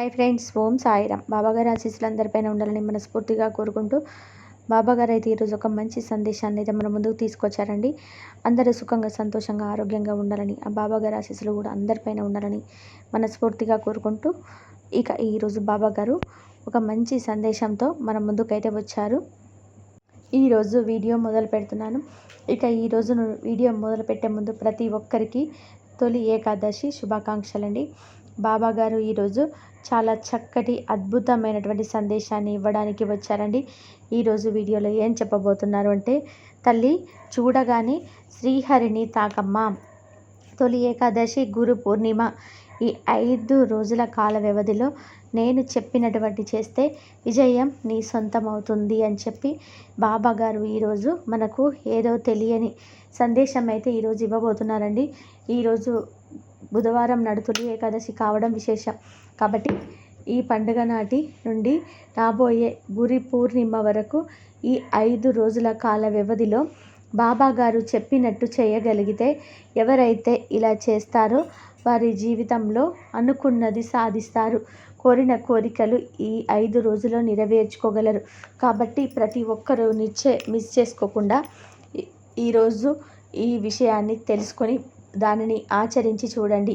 Hi friends ఓం సాయిరామ్. బాబాగారి ఆశీస్సులు అందరిపైన ఉండాలని మనస్ఫూర్తిగా కోరుకుంటూ బాబాగారు అయితే ఈరోజు ఒక మంచి సందేశాన్ని అయితే మన ముందుకు తీసుకొచ్చారండి. అందరూ సుఖంగా సంతోషంగా ఆరోగ్యంగా ఉండాలని ఆ బాబాగారి ఆశీస్సులు కూడా అందరిపైన ఉండాలని మనస్ఫూర్తిగా కోరుకుంటూ ఇక ఈరోజు బాబాగారు ఒక మంచి సందేశంతో మన ముందుకైతే వచ్చారు. ఈరోజు వీడియో మొదలు పెడుతున్నాను. ఇక ఈరోజు వీడియో మొదలు పెట్టే ముందు ప్రతి ఒక్కరికి తొలి ఏకాదశి శుభాకాంక్షలండి. బాబాగారు ఈరోజు చాలా చక్కటి అద్భుతమైనటువంటి సందేశాన్ని ఇవ్వడానికి వచ్చారండి. ఈరోజు వీడియోలో ఏం చెప్పబోతున్నారు అంటే తల్లి చూడగానే శ్రీహరిని తాకమ్మ. తొలి ఏకాదశి గురు పూర్ణిమ. ఈ ఐదు రోజుల కాల వ్యవధిలో నేను చెప్పినటువంటి చేస్తే విజయం నీ సొంతం అవుతుంది అని చెప్పి బాబాగారు ఈరోజు మనకు ఏదో తెలియని సందేశం అయితే ఈరోజు ఇవ్వబోతున్నారండి. ఈరోజు బుధవారం నడుతులు ఏకాదశి కావడం విశేషం. కాబట్టి ఈ పండుగ నాటి నుండి రాబోయే గురి పూర్ణిమ వరకు ఈ ఐదు రోజుల కాల వ్యవధిలో బాబా గారు చెప్పినట్టు చేయగలిగితే ఎవరైతే ఇలా చేస్తారో వారి జీవితంలో అనుకున్నది సాధిస్తారు. కోరిన కోరికలు ఈ ఐదు రోజుల్లో నెరవేర్చుకోగలరు. కాబట్టి ప్రతి ఒక్కరూ నిచ్చే మిస్ చేసుకోకుండా ఈరోజు ఈ విషయాన్ని తెలుసుకొని దానిని ఆచరించి చూడండి.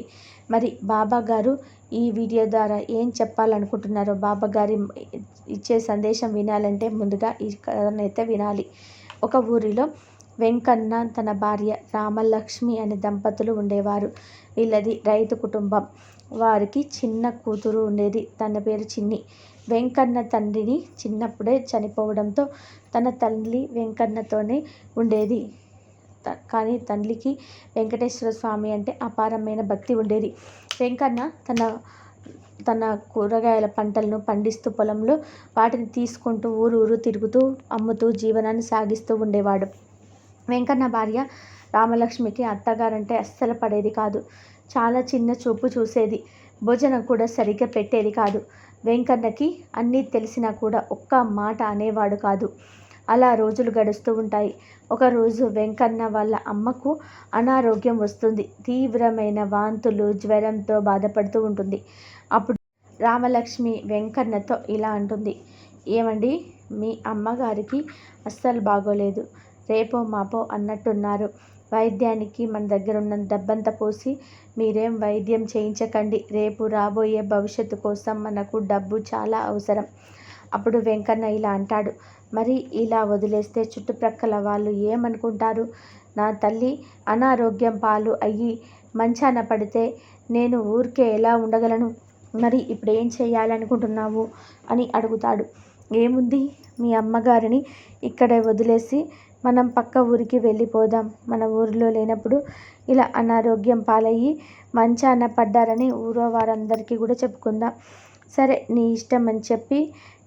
మరి బాబా గారు ఈ వీడియో ద్వారా ఏం చెప్పాలనుకుంటున్నారో బాబా గారి ఇచ్చే సందేశం వినాలంటే ముందుగా ఈ కథనైతే వినాలి. ఒక ఊరిలో వెంకన్న తన భార్య రామలక్ష్మి అనే దంపతులు ఉండేవారు. వీళ్ళది రైతు కుటుంబం. వారికి చిన్న కూతురు ఉండేది. తన పేరు చిన్ని. వెంకన్న తండ్రిని చిన్నప్పుడే చనిపోవడంతో తన తల్లి వెంకన్నతోనే ఉండేది. కానీ తండ్రికి వెంకటేశ్వర స్వామి అంటే అపారమైన భక్తి ఉండేది. వెంకన్న తన తన కూరగాయల పంటలను పండిస్తూ పొలంలో వాటిని తీసుకుంటూ ఊరు ఊరు తిరుగుతూ అమ్ముతూ జీవనాన్ని సాగిస్తూ ఉండేవాడు. వెంకన్న భార్య రామలక్ష్మికి అత్తగారంటే అస్సలు పడేది కాదు. చాలా చిన్న చూపు చూసేది. భోజనం కూడా సరిగ్గా పెట్టేది కాదు. వెంకన్నకి అన్నీ తెలిసినా కూడా ఒక్క మాట అనేవాడు కాదు. అలా రోజులు గడుస్తూ ఉంటాయి. ఒకరోజు వెంకన్న వాళ్ళ అమ్మకు అనారోగ్యం వస్తుంది. తీవ్రమైన వాంతులు జ్వరంతో బాధపడుతూ ఉంటుంది. అప్పుడు రామలక్ష్మి వెంకన్నతో ఇలా అంటుంది. ఏమండి మీ అమ్మగారికి అస్సలు బాగోలేదు. రేపో మాపో అన్నట్టున్నారు. వైద్యానికి మన దగ్గర ఉన్న డబ్బంతా పోసి మీరేం వైద్యం చేయించకండి. రేపు రాబోయే భవిష్యత్తు కోసం మనకు డబ్బు చాలా అవసరం. అప్పుడు వెంకన్న ఇలా అంటాడు. మరి ఇలా వదిలేస్తే చుట్టుప్రక్కల వాళ్ళు ఏమనుకుంటారు? నా తల్లి అనారోగ్యం పాలు అయ్యి మంచాన పడితే నేను ఊరికే ఎలా ఉండగలను? మరి ఇప్పుడు ఏం చేయాలనుకుంటున్నావు? అని అడుగుతాడు. ఏముంది? మీ అమ్మగారిని ఇక్కడే వదిలేసి మనం పక్క ఊరికి వెళ్ళిపోదాం. మన ఊరిలో లేనప్పుడు ఇలా అనారోగ్యం పాలయ్యి మంచాన పడ్డారని ఊరో వారందరికీ కూడా చెప్పుకుందాం. సరే నీ ఇష్టం అని చెప్పి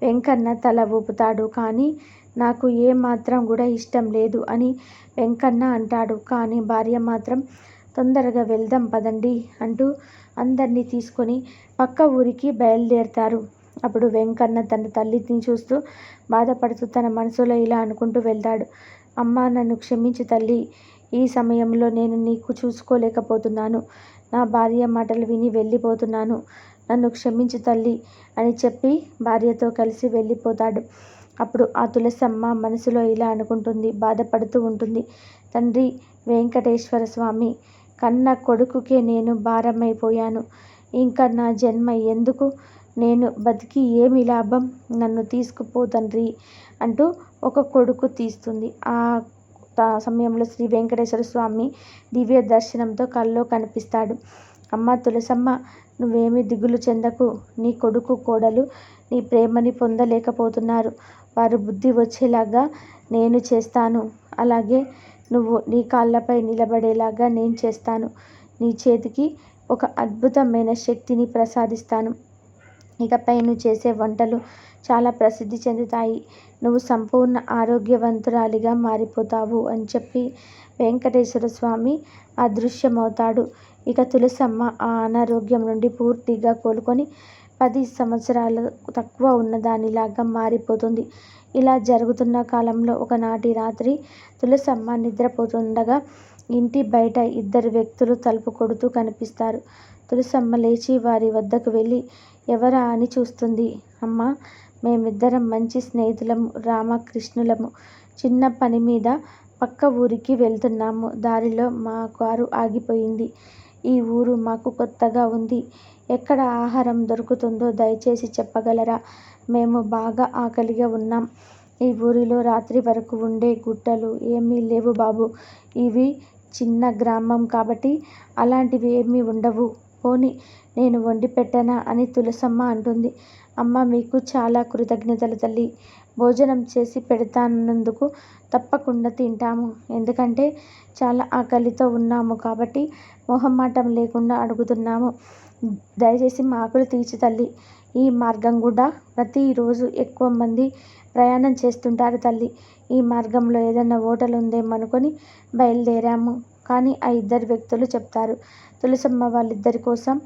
వెంకన్న తల ఊపుతాడు. కానీ నాకు ఏమాత్రం కూడా ఇష్టం లేదు అని వెంకన్న అంటాడు. కానీ భార్య మాత్రం తొందరగా వెళ్దాం పదండి అంటూ అందరినీ తీసుకొని పక్క ఊరికి బయలుదేరుతారు. అప్పుడు వెంకన్న తన తల్లిని చూస్తూ బాధపడుతూ తన మనసులో ఇలా అనుకుంటూ వెళ్తాడు. అమ్మ నన్ను క్షమించు తల్లి. ఈ సమయంలో నేను నీకు చూసుకోలేకపోతున్నాను. నా భార్య మాటలు విని వెళ్ళిపోతున్నాను. నన్ను క్షమించు తల్లి అని చెప్పి భార్యతో కలిసి వెళ్ళిపోతాడు. అప్పుడు ఆ తులసమ్మ మనసులో ఇలా అనుకుంటుంది బాధపడుతూ ఉంటుంది. తండ్రి వెంకటేశ్వర స్వామి కన్న కొడుకుకే నేను భారమైపోయాను. ఇంకా నా జన్మ ఎందుకు? నేను బతికి ఏమి లాభం? నన్ను తీసుకుపో తండ్రి అంటూ ఒక కొడుకు తీస్తుంది. ఆ సమయంలో శ్రీ వెంకటేశ్వర స్వామి దివ్య దర్శనంతో కల్లో కనిపిస్తాడు. అమ్మ తులసమ్మ నువ్వేమీ దిగులు చెందకు. నీ కొడుకు కోడలు నీ ప్రేమని పొందలేకపోతున్నారు. వారు బుద్ధి వచ్చేలాగా నేను చేస్తాను. అలాగే నువ్వు నీ కాళ్ళపై నిలబడేలాగా నేను చేస్తాను. నీ చేతికి ఒక అద్భుతమైన శక్తిని ప్రసాదిస్తాను. ఇకపై నువ్వు చేసే వంటలు చాలా ప్రసిద్ధి చెందుతాయి. నువ్వు సంపూర్ణ ఆరోగ్యవంతురాలిగా మారిపోతావు అని చెప్పి వెంకటేశ్వర స్వామి అదృశ్యమవుతాడు ఇక తులసమ్మ ఆ అనారోగ్యం నుండి పూర్తిగా కోలుకొని పది సంవత్సరాలు తక్కువ ఉన్నదానిలాగా మారిపోతుంది ఇలా జరుగుతున్న కాలంలో ఒకనాటి రాత్రి తులసమ్మ నిద్రపోతుండగా ఇంటి బయట ఇద్దరు వ్యక్తులు తలుపు కొడుతూ కనిపిస్తారు తులసమ్మ లేచి వారి వద్దకు వెళ్ళి ఎవరా అని చూస్తుంది. అమ్మ మేమిద్దరం మంచి స్నేహితులము రామకృష్ణులము. చిన్న పని మీద పక్క ఊరికి వెళ్తున్నాము. దారిలో మా కారు ఆగిపోయింది. ఈ ఊరు మాకు కొత్తగా ఉంది. ఎక్కడ ఆహారం దొరుకుతుందో దయచేసి చెప్పగలరా? మేము బాగా ఆకలిగా ఉన్నాం. ఈ ఊరిలో రాత్రి వరకు ఉండే గుట్టలు ఏమీ లేవు బాబూ! ఇది చిన్న గ్రామం కాబట్టి అలాంటివి ఏమీ ఉండవు. పోనీ నేను వండి పెట్టనా అని తులసమ్మ అంటుంది. అమ్మా! మీకు చాలా కృతజ్ఞతలు తల్లీ! భోజనం చేసి పెడతానన్నందుకు తప్పకుండా తింటాము. ఎందుకంటే చాలా ఆకలితో ఉన్నాము కాబట్టి మొహమాటం లేకుండా అడుగుతున్నాము. దయచేసి మా ఆకలి తీర్చు తల్లి ఈ మార్గం కూడా ప్రతిరోజు ఎక్కువ మంది ప్రయాణం చేస్తుంటారు తల్లి ఈ మార్గంలో ఏదైనా హోటల్ ఉందేమోననుకుని బయలుదేరాము. కానీ ఆ ఇద్దరు వ్యక్తులు చెప్తారు. తులసమ్మ వాళ్ళిద్దరి కోసం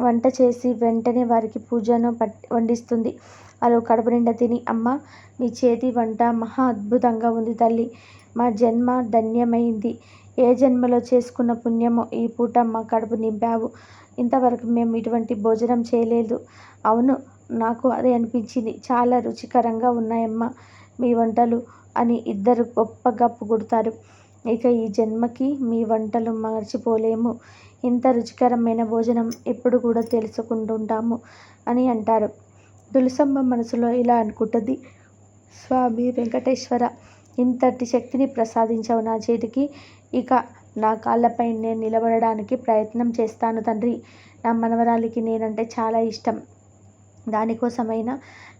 వంట చేసి వెంటనే వారికి పూజను పట్ వండిస్తుంది వాళ్ళు కడుపు నిండా తిని అమ్మ మీ చేతి వంట మహా అద్భుతంగా ఉంది తల్లి మా జన్మ ధన్యమైంది. ఏ జన్మలో చేసుకున్న పుణ్యమో ఈ పూట మా కడుపు నింపావు. ఇంతవరకు మేము ఇటువంటి భోజనం చేయలేదు. అవును నాకు అదే అనిపించింది. చాలా రుచికరంగా ఉన్నాయమ్మా మీ వంటలు అని ఇద్దరు గొప్ప గప్పు కొడతారు ఇక ఈ జన్మకి మీ వంటలు మర్చిపోలేము ఇంత రుచికరమైన భోజనం ఎప్పుడు కూడా తెలుసుకుంటుంటాము అని అంటారు. తులసమ్మ మనసులో ఇలా అనుకుంటుంది. స్వామి వెంకటేశ్వర! ఇంతటి శక్తిని ప్రసాదించావు నా చేతికి. ఇక నా కాళ్ళపై నేను నిలబడడానికి ప్రయత్నం చేస్తాను తండ్రి. నా మనవరాలికి నేనంటే చాలా ఇష్టం. దానికోసమైనా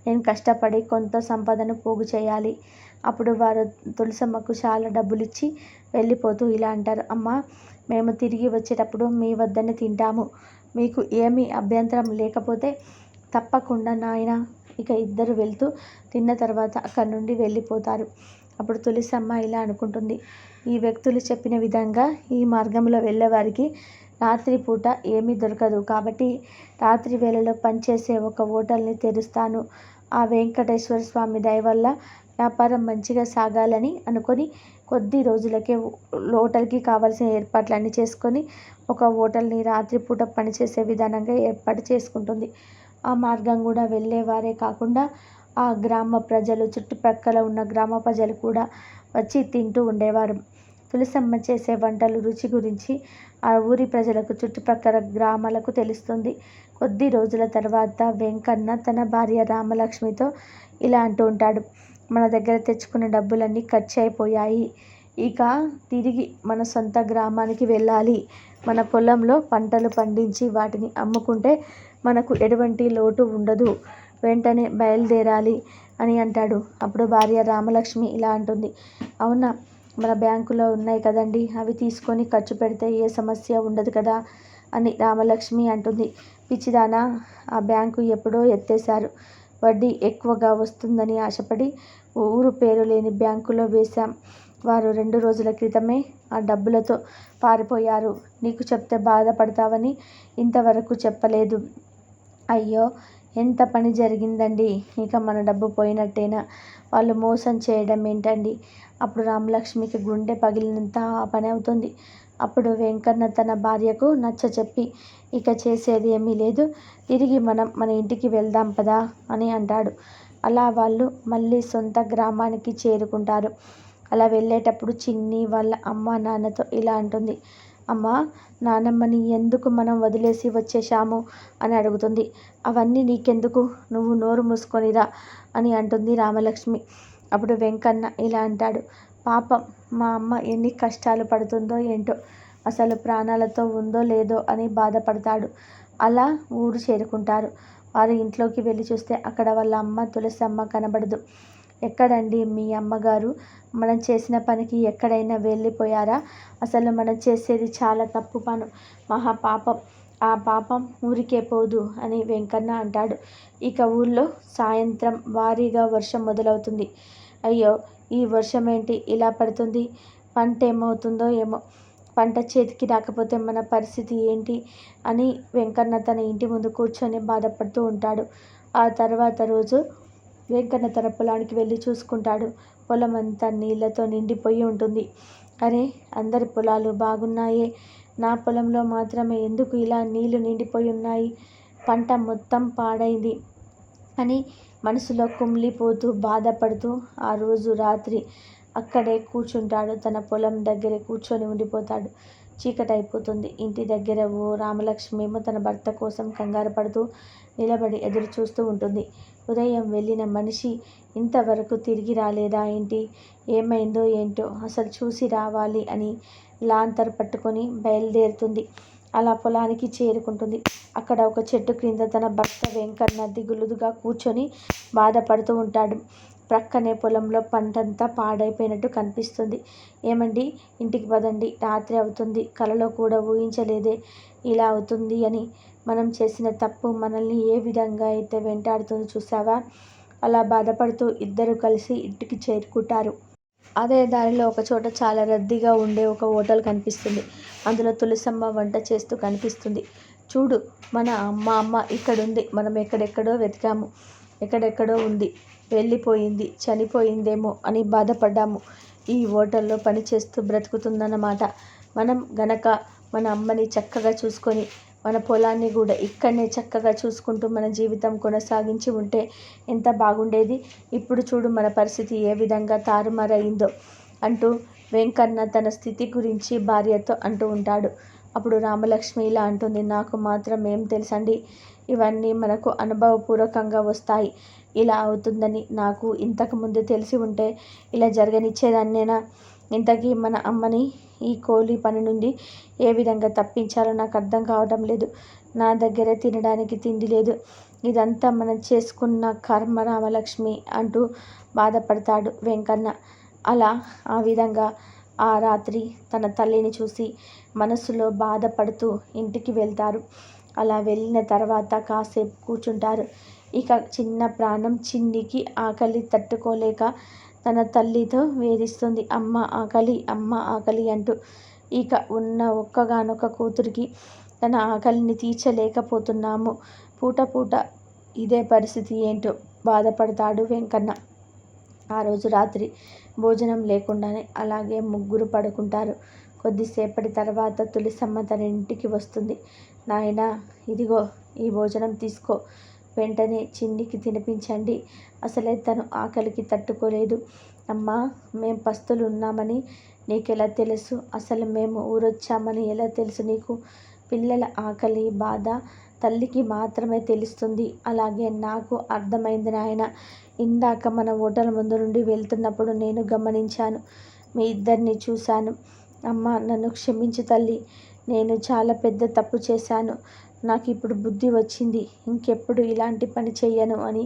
నేను కష్టపడి కొంత సంపదను పోగు చేయాలి. అప్పుడు వారు తులసమ్మకు చాలా డబ్బులిచ్చి వెళ్ళిపోతూ ఇలా అంటారు. అమ్మ మేము తిరిగి వచ్చేటప్పుడు మీ వద్దనే తింటాము. మీకు ఏమీ అభ్యంతరం లేకపోతే తప్పకుండా నాయనా! ఇక ఇద్దరు వెళ్తూ తిన్న తర్వాత అక్కడి నుండి వెళ్ళిపోతారు. అప్పుడు తులసమ్మ ఇలా అనుకుంటుంది. ఈ వ్యక్తులు చెప్పిన విధంగా ఈ మార్గంలో వెళ్ళేవారికి రాత్రిపూట ఏమీ దొరకదు కాబట్టి రాత్రి వేళలో పనిచేసే ఒక హోటల్ని తెరుస్తాను. ఆ వెంకటేశ్వర స్వామి దయ వల్ల వ్యాపారం మంచిగా సాగాలని అనుకొని కొద్ది రోజులకే హోటల్కి కావాల్సిన ఏర్పాట్లన్నీ చేసుకొని ఒక హోటల్ని రాత్రిపూట పనిచేసే విధానంగా ఏర్పాటు చేసుకుంటుంది. ఆ మార్గం గుండా వెళ్ళేవారే కాకుండా ఆ గ్రామ ప్రజలు చుట్టుప్రక్కల ఉన్న గ్రామ ప్రజలు కూడా వచ్చి తింటూ ఉండేవారు. తులసమ్మ చేసే వంటలు రుచి గురించి ఆ ఊరి ప్రజలకు చుట్టుప్రక్కల గ్రామాలకు తెలుస్తుంది. కొద్ది రోజుల తర్వాత వెంకన్న తన భార్య రామలక్ష్మితో ఇలా అంటూ ఉంటాడు. మన దగ్గర తెచ్చుకున్న డబ్బులన్నీ ఖర్చు అయిపోయాయి. ఇక తిరిగి మన సొంత గ్రామానికి వెళ్ళాలి. మన పొలంలో పంటలు పండించి వాటిని అమ్ముకుంటే మనకు ఎటువంటి లోటు ఉండదు. వెంటనే బయలుదేరాలి అని అంటాడు. అప్పుడు భార్య రామలక్ష్మి ఇలా అంటుంది. అవునా! మన బ్యాంకులో ఉన్నాయి కదండి అవి తీసుకొని ఖర్చు పెడితే ఏ సమస్య ఉండదు కదా! అని రామలక్ష్మి అంటుంది. పిచ్చిదానా! ఆ బ్యాంకు ఎప్పుడో ఎత్తేశారు. వడ్డీ ఎక్కువగా వస్తుందని ఆశపడి ఊరు పేరు లేని బ్యాంకులో వేశాం. వారు రెండు రోజుల క్రితమే ఆ డబ్బులతో పారిపోయారు. నీకు చెప్తే బాధపడతావని ఇంతవరకు చెప్పలేదు. అయ్యో! ఎంత పని జరిగిందండి ఇక మన డబ్బు పోయినట్టేనా? వాళ్ళు మోసం చేయడం ఏంటండి అప్పుడు రామలక్ష్మికి గుండె పగిలినంత ఆ పని అవుతుంది. అప్పుడు వెంకన్న తన భార్యకు నచ్చ చెప్పి ఇక చేసేది ఏమీ లేదు. తిరిగి మనం మన ఇంటికి వెళ్దాం పదా అని అంటాడు. అలా వాళ్ళు మళ్ళీ సొంత గ్రామానికి చేరుకుంటారు. అలా వెళ్ళేటప్పుడు చిన్ని వాళ్ళ అమ్మ నాన్నతో ఇలా అంటుంది. అమ్మా! నానమ్మని ఎందుకు మనం వదిలేసి వచ్చేశాము అని అడుగుతుంది. అవన్నీ నీకెందుకు? నువ్వు నోరు మూసుకొనిరా అని అంటుంది రామలక్ష్మి. అప్పుడు వెంకన్న ఇలా అంటాడు. పాపం మా అమ్మ ఎన్ని కష్టాలు పడుతుందో ఏంటో! అసలు ప్రాణాలతో ఉందో లేదో అని బాధపడతాడు. అలా ఊరు చేరుకుంటారు. వారు ఇంట్లోకి వెళ్ళి చూస్తే అక్కడ వాళ్ళ అమ్మ తులసమ్మ కనబడదు. ఎక్కడండి మీ అమ్మగారు? మనం చేసిన పనికి ఎక్కడైనా వెళ్ళిపోయారా? అసలు మనం చేసేది చాలా తప్పు పను మహా పాపం. ఆ పాపం ఊరికే పోదు అని వెంకన్న అంటాడు. ఇక ఊళ్ళో సాయంత్రం భారీగా వర్షం మొదలవుతుంది. అయ్యో! ఈ వర్షం ఏంటి ఇలా పడుతుంది? పంట ఏమవుతుందో ఏమో! పంట చేతికి రాకపోతే మన పరిస్థితి ఏంటి? అని వెంకన్న తన ఇంటి ముందు కూర్చొని బాధపడుతూ ఉంటాడు. ఆ తర్వాత రోజు వెంకన్న తన పొలానికి వెళ్ళి చూసుకుంటాడు. పొలమంతా నీళ్ళతో నిండిపోయి ఉంటుంది. అరే! అందరి పొలాలు బాగున్నాయే. నా పొలంలో మాత్రమే ఎందుకు ఇలా నీళ్ళు నిండిపోయి ఉన్నాయి? పంట మొత్తం పాడైంది అని మనసులో కుమిలిపోతూ బాధపడుతూ ఆ రోజు రాత్రి అక్కడే కూర్చుంటాడు తన పొలం దగ్గరే కూర్చొని ఉండిపోతాడు చీకటైపోతుంది ఇంటి దగ్గర ఓ రామలక్ష్మి ఏమో తన భర్త కోసం కంగారు పడుతూ నిలబడి ఎదురు చూస్తూ ఉంటుంది ఉదయం వెళ్ళిన మనిషి ఇంతవరకు తిరిగి రాలేదా ఏంటి? ఏమైందో ఏంటో అసలు చూసి రావాలి అని లాంతర్ పట్టుకొని బయలుదేరుతుంది. అలా పొలానికి చేరుకుంటుంది. అక్కడ ఒక చెట్టు క్రింద తన భర్త వెంకన్న దిగులుదుగా కూర్చొని బాధపడుతూ ఉంటాడు. ప్రక్కనే పొలంలో పంటంతా పాడైపోయినట్టు కనిపిస్తుంది. ఏమండి? ఇంటికి పదండి. రాత్రి అవుతుంది. కలలో కూడా ఊహించలేదే. ఇలా అవుతుంది అని మనం చేసిన తప్పు మనల్ని ఏ విధంగా అయితే వెంటాడుతుందో చూసావా? అలా బాధపడుతూ ఇద్దరు కలిసి ఇంటికి చేరుకుంటారు. అదే దారిలో ఒక చోట చాలా రద్దీగా ఉండే ఒక హోటల్ కనిపిస్తుంది. అందులో తులసమ్మ వంట చేస్తూ కనిపిస్తుంది. చూడు మన అమ్మ అమ్మ ఇక్కడుంది. మనం ఎక్కడెక్కడో వెతికాము. ఎక్కడెక్కడో ఉంది. వెళ్ళిపోయింది. చనిపోయిందేమో అని బాధపడ్డాము. ఈ హోటల్లో పనిచేస్తూ బ్రతుకుతుందన్నమాట. మనం గనక మన అమ్మని చక్కగా చూసుకొని మన పొలాన్ని కూడా ఇక్కడనే చక్కగా చూసుకుంటూ మన జీవితం కొనసాగించి ఉంటే ఎంత బాగుండేది. ఇప్పుడు చూడు మన పరిస్థితి ఏ విధంగా తారుమారయిందో అంటూ వెంకన్న తన స్థితి గురించి భార్యతో అంటూ ఉంటాడు. అప్పుడు రామలక్ష్మి ఇలా అంటుంది నాకు మాత్రం ఏం తెలుసండి? ఇవన్నీ మనకు అనుభవపూర్వకంగా వస్తాయి. ఇలా అవుతుందని నాకు ఇంతకుముందు తెలిసి ఉంటే ఇలా జరగనిచ్చేదాన్నేనా? ఇంతకీ మన అమ్మని ఈ కూలీ పని నుండి ఏ విధంగా తప్పించాలో నాకు అర్థం కావడం లేదు. నా దగ్గర తినడానికి తిండి లేదు. ఇదంతా మనం చేసుకున్న కర్మ రామలక్ష్మి అంటూ బాధపడతాడు వెంకన్న. అలా ఆ విధంగా ఆ రాత్రి తన తల్లిని చూసి మనసులో బాధపడుతూ ఇంటికి వెళ్తారు. అలా వెళ్ళిన తర్వాత కాసేపు కూర్చుంటారు. ఇక చిన్న ప్రాణం చిన్నికి ఆకలి తట్టుకోలేక తన తల్లితో వేధిస్తుంది. అమ్మ ఆకలి అమ్మ ఆకలి అంటూ. ఇక ఉన్న ఒక్కగానొక్క కూతురికి తన ఆకలిని తీర్చలేకపోతున్నాము. పూట పూట ఇదే పరిస్థితి ఏంటో బాధపడతాడు వెంకన్న. ఆ రోజు రాత్రి భోజనం లేకుండానే అలాగే ముగ్గురు పడుకుంటారు. కొద్దిసేపటి తర్వాత తులసమ్మ తన ఇంటికి వస్తుంది. నాయనా ఇదిగో ఈ భోజనం తీసుకో. వెంటనే చిన్నికి తినిపించండి. అసలే తను ఆకలికి తట్టుకోలేదు. అమ్మా మేం పస్తులు ఉన్నామని నీకెలా తెలుసు? అసలు మేము ఊరొచ్చామని ఎలా తెలుసు నీకు? పిల్లల ఆకలి బాధ తల్లికి మాత్రమే తెలుస్తుంది. అలాగే నాకు అర్థమైంది నాయన. ఇందాక మన హోటల్ ముందు నుండి వెళ్తున్నప్పుడు నేను గమనించాను. మీ ఇద్దరిని చూశాను. అమ్మ నన్ను క్షమించు తల్లి. నేను చాలా పెద్ద తప్పు చేశాను. నాకు ఇప్పుడు బుద్ధి వచ్చింది. ఇంకెప్పుడు ఇలాంటి పని చెయ్యను అని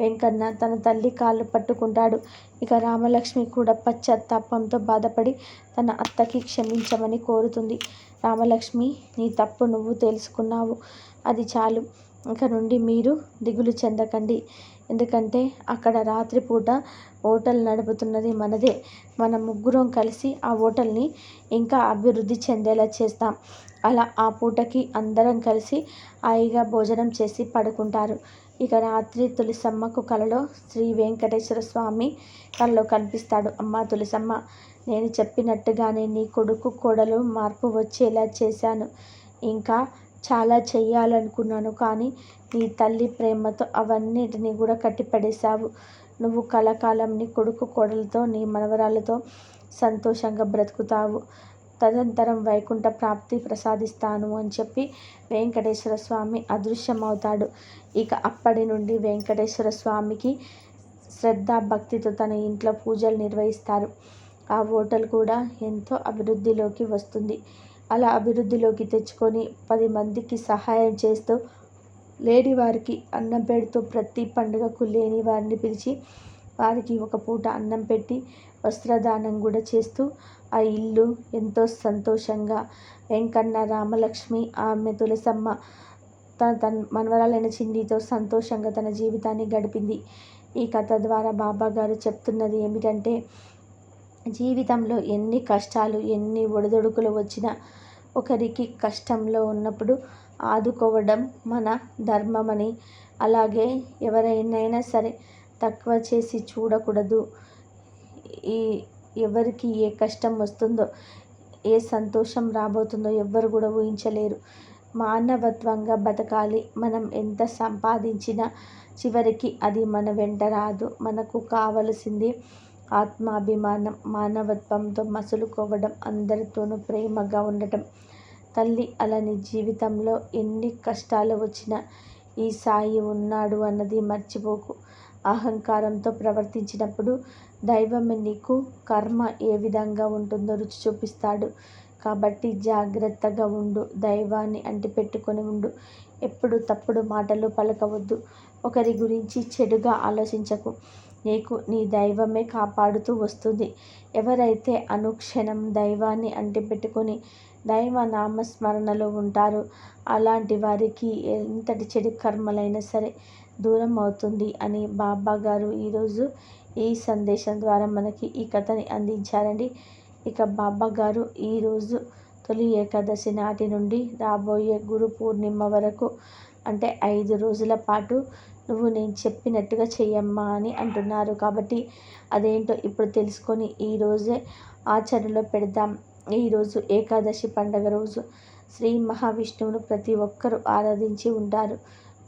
వెంకన్న తన తల్లి కాళ్ళు పట్టుకుంటాడు. ఇక రామలక్ష్మి కూడా పశ్చాత్తాపంతో బాధపడి తన అత్తకి క్షమించమని కోరుతుంది. రామలక్ష్మి నీ తప్పు నువ్వు తెలుసుకున్నావు. అది చాలు. ఇక నుండి మీరు దిగులు చెందకండి. ఎందుకంటే అక్కడ రాత్రిపూట హోటల్ నడుపుతున్నది మనదే. మన ముగ్గురం కలిసి ఆ హోటల్ని ఇంకా అభివృద్ధి చెందేలా చేస్తాం. అలా ఆ పూటకి అందరం కలిసి హాయిగా భోజనం చేసి పడుకుంటారు. ఇక రాత్రి తులసమ్మకు కలలో శ్రీ వెంకటేశ్వర స్వామి కలలో కనిపిస్తాడు. అమ్మ తులసమ్మ నేను చెప్పినట్టుగానే నీ కొడుకు కోడలు మార్పు వచ్చేలా చేశాను. ఇంకా చాలా చెయ్యాలనుకున్నాను కానీ నీ తల్లి ప్రేమతో అవన్నిటిని కూడా కట్టిపడేశావు. నువ్వు కలకాలం నీ కొడుకు కోడలతో నీ మనవరాలతో సంతోషంగా బ్రతుకుతావు. తదంతరం వైకుంఠ ప్రాప్తి ప్రసాదిస్తాను అని చెప్పి వెంకటేశ్వర స్వామి అదృశ్యమవుతాడు. ఇక అప్పటి నుండి వెంకటేశ్వర స్వామికి శ్రద్ధ భక్తితో తన ఇంట్లో పూజలు నిర్వహిస్తారు. ఆ హోటల్ కూడా ఎంతో అభివృద్ధిలోకి వస్తుంది. అలా అభివృద్ధిలోకి తెచ్చుకొని పది మందికి సహాయం చేస్తూ లేని వారికి అన్నం పెడుతూ ప్రతి పండుగకు లేని వారిని పిలిచి వారికి ఒక పూట అన్నం పెట్టి వస్త్రదానం కూడా చేస్తూ ఆ ఇల్లు ఎంతో సంతోషంగా. వెంకన్న రామలక్ష్మి ఆమె తులసమ్మ తన తన మనవరాలైన చిండితో సంతోషంగా తన జీవితాన్ని గడిపింది. ఈ కథ ద్వారా బాబా గారు చెప్తున్నది ఏమిటంటే జీవితంలో ఎన్ని కష్టాలు ఎన్ని ఒడిదొడుకులు వచ్చినా ఒకరికి కష్టంలో ఉన్నప్పుడు ఆదుకోవడం మన ధర్మమని. అలాగే ఎవరైనా సరే తక్కువ చేసి చూడకూడదు. ఈ ఎవరికి ఏ కష్టం వస్తుందో ఏ సంతోషం రాబోతుందో ఎవ్వరు కూడా ఊహించలేరు. మానవత్వంగా బతకాలి మనం ఎంత సంపాదించినా చివరికి అది మన వెంట రాదు. మనకు కావలసింది ఆత్మాభిమానం మానవత్వంతో మసులుకోవడం అందరితోనూ ప్రేమగా ఉండటం. తల్లి అలాని జీవితంలో ఎన్ని కష్టాలు వచ్చినా ఈ సాయి ఉన్నాడు అన్నది మర్చిపోకు. అహంకారంతో ప్రవర్తించినప్పుడు దైవమే నీకు కర్మ ఏ విధంగా ఉంటుందో రుచి చూపిస్తాడు. కాబట్టి జాగ్రత్తగా ఉండు దైవాన్ని అంటిపెట్టుకొని ఉండు. ఎప్పుడు తప్పుడు మాటలు పలకవద్దు. ఒకరి గురించి చెడుగా ఆలోచించకు. నీకు నీ దైవమే కాపాడుతూ వస్తుంది. ఎవరైతే అనుక్షణం దైవాన్ని అంటిపెట్టుకొని దైవ నామస్మరణలో ఉంటారో అలాంటి వారికి ఎంతటి చెడు కర్మలైనా సరే దూరం అవుతుంది అని బాబా గారు ఈరోజు ఈ సందేశం ద్వారా మనకి ఈ కథని అందించారండి. ఇక బాబా గారు ఈరోజు తొలి ఏకాదశి నాటి నుండి రాబోయే గురు పూర్ణిమ వరకు అంటే ఐదు రోజుల పాటు నువ్వు నేను చెప్పినట్టుగా చెయ్యమ్మా అని అంటున్నారు. కాబట్టి అదేంటో ఇప్పుడు తెలుసుకొని ఈరోజే ఆచరణలో పెడదాం. ఈరోజు ఏకాదశి పండగ రోజు శ్రీ మహావిష్ణువును ప్రతి ఒక్కరూ ఆరాధించి ఉంటారు.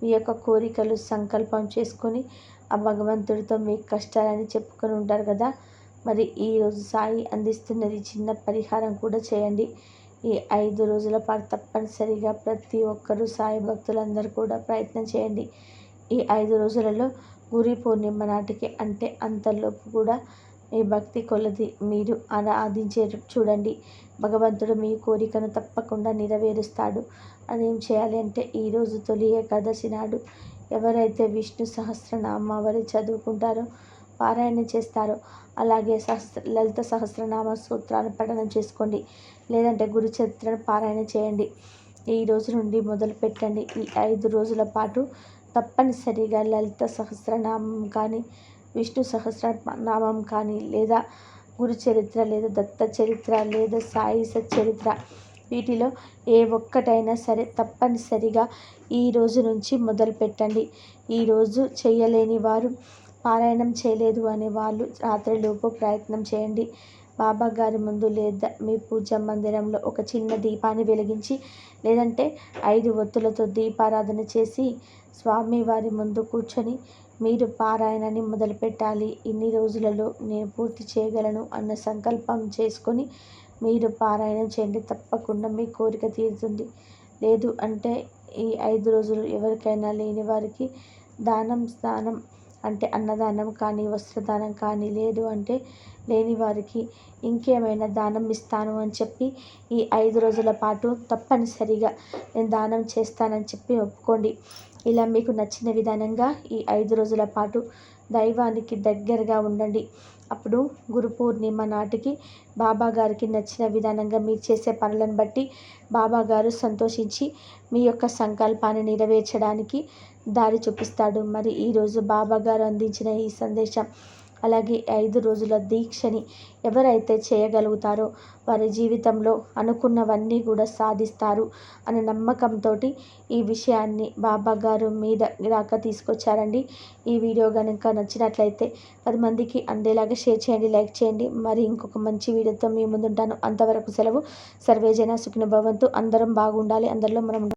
మీ యొక్క కోరికలు సంకల్పం చేసుకొని ఆ భగవంతుడితో మీ కష్టాలని చెప్పుకొని ఉంటారు కదా. మరి ఈరోజు సాయి అందిస్తున్నది చిన్న పరిహారం కూడా చేయండి. ఈ ఐదు రోజుల పాటు తప్పనిసరిగా ప్రతి ఒక్కరూ సాయి భక్తులందరూ కూడా ప్రయత్నం చేయండి. ఈ ఐదు రోజులలో గురి పూర్ణిమ నాటికి అంటే అంతలోపు కూడా మీ భక్తి కొలది మీరు ఆరాధించే చూడండి భగవంతుడు మీ కోరికను తప్పకుండా నెరవేరుస్తాడు. అదేం చేయాలి అంటే ఈరోజు తొలి ఏకాదశి నాడు ఎవరైతే విష్ణు సహస్రనామావళి చదువుకుంటారో పారాయణ చేస్తారో అలాగే సహస్ర లలిత సహస్రనామ సూత్రాన్ని పఠనం చేసుకోండి. లేదంటే గురుచరిత్రను పారాయణ చేయండి. ఈ రోజు నుండి మొదలు పెట్టండి. ఈ ఐదు రోజుల పాటు తప్పనిసరిగా లలిత సహస్రనామం కానీ విష్ణు సహస్రనామం కానీ లేదా గురు చరిత్ర లేదా దత్త చరిత్ర లేదా సాయి చరిత్ర వీటిలో ఏ ఒక్కటైనా సరే తప్పనిసరిగా ఈ రోజు నుంచి మొదలు పెట్టండి. ఈరోజు చేయలేని వారు పారాయణం చేయలేదు అనే వాళ్ళు రాత్రిలోపు ప్రయత్నం చేయండి. బాబా గారి ముందు లేదా మీ పూజ మందిరంలో ఒక చిన్న దీపాన్ని వెలిగించి లేదంటే ఐదు ఒత్తులతో దీపారాధన చేసి స్వామివారి ముందు కూర్చొని మీరు పారాయణని మొదలుపెట్టాలి. ఇన్ని రోజులలో నేను పూర్తి చేయగలను అన్న సంకల్పం చేసుకొని మీరు పారాయణం చేయండి. తప్పకుండా మీ కోరిక తీరుతుంది. లేదు అంటే ఈ ఐదు రోజులు ఎవరికైనా లేని వారికి దానం స్నానం అంటే అన్నదానం కానీ వస్త్రదానం కానీ లేదు అంటే లేని వారికి ఇంకేమైనా దానం ఇస్తాను అని చెప్పి ఈ ఐదు రోజుల పాటు తప్పనిసరిగా నేను దానం చేస్తానని చెప్పి ఒప్పుకోండి. ఇలా మీకు నచ్చిన విధానంగా ఈ ఐదు రోజుల పాటు దైవానికి దగ్గరగా ఉండండి. అప్పుడు గురు పూర్ణిమ నాటికి బాబా గారికి నచ్చిన విధానంగా మీరు చేసే పనులను బట్టి బాబా గారు సంతోషించి మీ యొక్క సంకల్పాన్ని నెరవేర్చడానికి దారి చూపిస్తాడు. మరి ఈరోజు బాబా గారు అందించిన ఈ సందేశం అలాగే ఐదు రోజుల దీక్షని ఎవరైతే చేయగలుగుతారో వారి జీవితంలో అనుకున్నవన్నీ కూడా సాధిస్తారు అనే నమ్మకంతో ఈ విషయాన్ని బాబా గారు మీద దాకా తీసుకొచ్చారండి. ఈ వీడియో కనుక నచ్చినట్లయితే పది మందికి అందేలాగా షేర్ చేయండి లైక్ చేయండి. మరి ఇంకొక మంచి వీడియోతో మీ ముందుంటాను. అంతవరకు సెలవు. సర్వేజన సుఖిన భవంతు. అందరం బాగుండాలి. అందరిలో మనం